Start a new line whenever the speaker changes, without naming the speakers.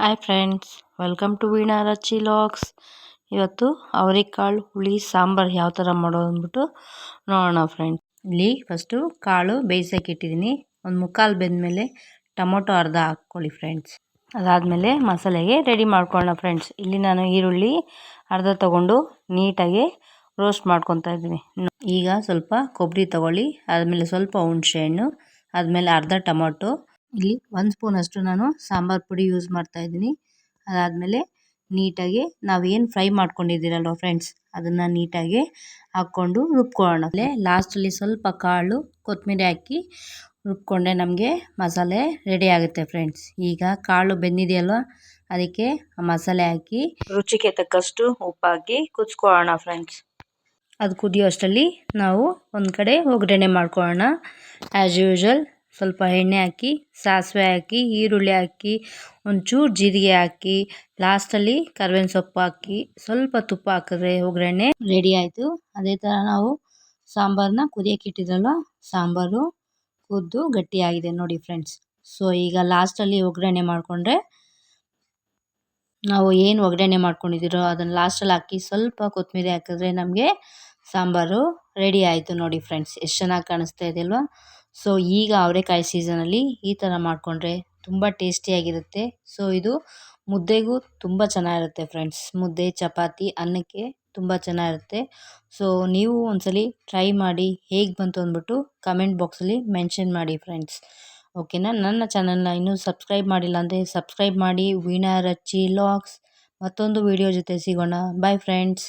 Hi friends welcome to Veena Rachi ಲಾಕ್ಸ್ ಇವತ್ತು ಅವರೆಕಾಳು, ಹುಳಿ, ಸಾಂಬಾರು ಯಾವ ಥರ ಮಾಡೋದು ಅಂದ್ಬಿಟ್ಟು ನೋಡೋಣ ಫ್ರೆಂಡ್ಸ್ ಇಲ್ಲಿ ಫಸ್ಟು ಕಾಳು ಬೇಯಿಸೋಕೆ ಇಟ್ಟಿದ್ದೀನಿ. ಒಂದು ಮುಕ್ಕಾಲು ಬೆಂದಮೇಲೆ ಟೊಮೊಟೊ ಅರ್ಧ ಹಾಕ್ಕೊಳ್ಳಿ ಫ್ರೆಂಡ್ಸ್ ಅದಾದಮೇಲೆ ಮಸಾಲೆಗೆ ರೆಡಿ ಮಾಡ್ಕೊಳ್ಳೋಣ ಫ್ರೆಂಡ್ಸ್ ಇಲ್ಲಿ ನಾನು ಈರುಳ್ಳಿ ಅರ್ಧ ತೊಗೊಂಡು ನೀಟಾಗಿ ರೋಸ್ಟ್ ಮಾಡ್ಕೊತಾ ಇದ್ದೀನಿ. ಈಗ ಸ್ವಲ್ಪ ಕೊಬ್ಬರಿ ತೊಗೊಳ್ಳಿ. ಆದಮೇಲೆ ಸ್ವಲ್ಪ ಹುಣಸೆಹಣ್ಣು ಆದಮೇಲೆ ಅರ್ಧ ಟೊಮೊಟೊ ಇಲ್ಲಿ ಒಂದು ಸ್ಪೂನ್ ಅಷ್ಟು ನಾನು ಸಾಂಬಾರು ಪುಡಿ ಯೂಸ್ ಮಾಡ್ತಾ ಇದ್ದೀನಿ. ಅದಾದಮೇಲೆ ನೀಟಾಗಿ ನಾವೇನು ಫ್ರೈ ಮಾಡ್ಕೊಂಡಿದ್ದೀರಲ್ವ ಫ್ರೆಂಡ್ಸ್ ಅದನ್ನು ನೀಟಾಗಿ ಹಾಕ್ಕೊಂಡು ರುಬ್ಕೊಳ್ಳೋಣ. ಲಾಸ್ಟಲ್ಲಿ ಸ್ವಲ್ಪ ಕಾಳು ಕೊತ್ತಂಬರಿ ಹಾಕಿ ರುಬ್ಕೊಂಡೆ ನಮಗೆ ಮಸಾಲೆ ರೆಡಿ ಆಗುತ್ತೆ ಫ್ರೆಂಡ್ಸ್ ಈಗ ಕಾಳು ಬೆಂದಿದೆಯಲ್ವ, ಅದಕ್ಕೆ ಮಸಾಲೆ ಹಾಕಿ ರುಚಿಗೆ ತಕ್ಕಷ್ಟು ಉಪ್ಪಾಕಿ ಕುದಿಸ್ಕೊಳ್ಳೋಣ ಫ್ರೆಂಡ್ಸ್ ಅದು ಕುದಿಯೋ ಅಷ್ಟರಲ್ಲಿ ನಾವು ಒಂದು ಕಡೆ ಒಗ್ಗರಣೆ ಮಾಡ್ಕೊಳ್ಳೋಣ. ಆ್ಯಸ್ ಯೂಶ್ವಲ್ ಸ್ವಲ್ಪ ಎಣ್ಣೆ ಹಾಕಿ, ಸಾಸಿವೆ ಹಾಕಿ, ಈರುಳ್ಳಿ ಹಾಕಿ, ಒಂಚೂರು ಜೀರಿಗೆ ಹಾಕಿ ಲಾಸ್ಟಲ್ಲಿ ಕರ್ಬೇವಿನ ಸೊಪ್ಪು ಹಾಕಿ, ಸ್ವಲ್ಪ ತುಪ್ಪ ಹಾಕಿದ್ರೆ ಒಗ್ಗರಣೆ ರೆಡಿ ಆಯಿತು. ಅದೇ ಥರ ನಾವು ಸಾಂಬಾರನ್ನ ಕುದಿಯೋಕೆ ಇಟ್ಟಿದ್ರಲ್ವ? ಸಾಂಬಾರು ಕುದ್ದು ಗಟ್ಟಿಯಾಗಿದೆ ನೋಡಿ ಫ್ರೆಂಡ್ಸ್ ಸೊ ಈಗ ಲಾಸ್ಟಲ್ಲಿ ಒಗ್ಗರಣೆ ಮಾಡಿಕೊಂಡ್ರೆ ನಾವು ಏನು ಒಗ್ಗರಣೆ ಮಾಡ್ಕೊಂಡಿದ್ದೀರೋ ಅದನ್ನು ಲಾಸ್ಟಲ್ಲಿ ಹಾಕಿ ಸ್ವಲ್ಪ ಕೊತ್ತಂಬರಿ ಹಾಕಿದ್ರೆ ನಮಗೆ ಸಾಂಬಾರು ರೆಡಿ ಆಯಿತು ನೋಡಿ ಫ್ರೆಂಡ್ಸ್ ಎಷ್ಟು ಚೆನ್ನಾಗಿ ಕಾಣಿಸ್ತಾ ಇದೆಯಲ್ವಾ ಸೊ ಈಗ ಅವರೆಕಾಯಿ ಸೀಸನಲ್ಲಿ ಈ ಥರ ಮಾಡಿಕೊಂಡ್ರೆ ತುಂಬ ಟೇಸ್ಟಿಯಾಗಿರುತ್ತೆ ಸೊ ಇದು ಮುದ್ದೆಗೂ ತುಂಬ ಚೆನ್ನಾಗಿರುತ್ತೆ ಫ್ರೆಂಡ್ಸ್ ಮುದ್ದೆ, ಚಪಾತಿ, ಅನ್ನಕ್ಕೆ ತುಂಬ ಚೆನ್ನಾಗಿರುತ್ತೆ. ಸೊ ನೀವು ಒಂದ್ಸಲಿ ಟ್ರೈ ಮಾಡಿ ಹೇಗೆ ಬಂತು ಅಂದ್ಬಿಟ್ಟು ಕಮೆಂಟ್ ಬಾಕ್ಸಲ್ಲಿ ಮೆನ್ಷನ್ ಮಾಡಿ ಫ್ರೆಂಡ್ಸ್ ಓಕೆನಾ ನನ್ನ ಚಾನಲ್ನ ಇನ್ನೂ ಸಬ್ಸ್ಕ್ರೈಬ್ ಮಾಡಿಲ್ಲ ಅಂದರೆ ಸಬ್ಸ್ಕ್ರೈಬ್ ಮಾಡಿ. ವೀಣಾ ರಚ್ಚಿ ಲಾಗ್ಸ್ ಮತ್ತೊಂದು ವಿಡಿಯೋ ಜೊತೆ ಸಿಗೋಣ. Bye friends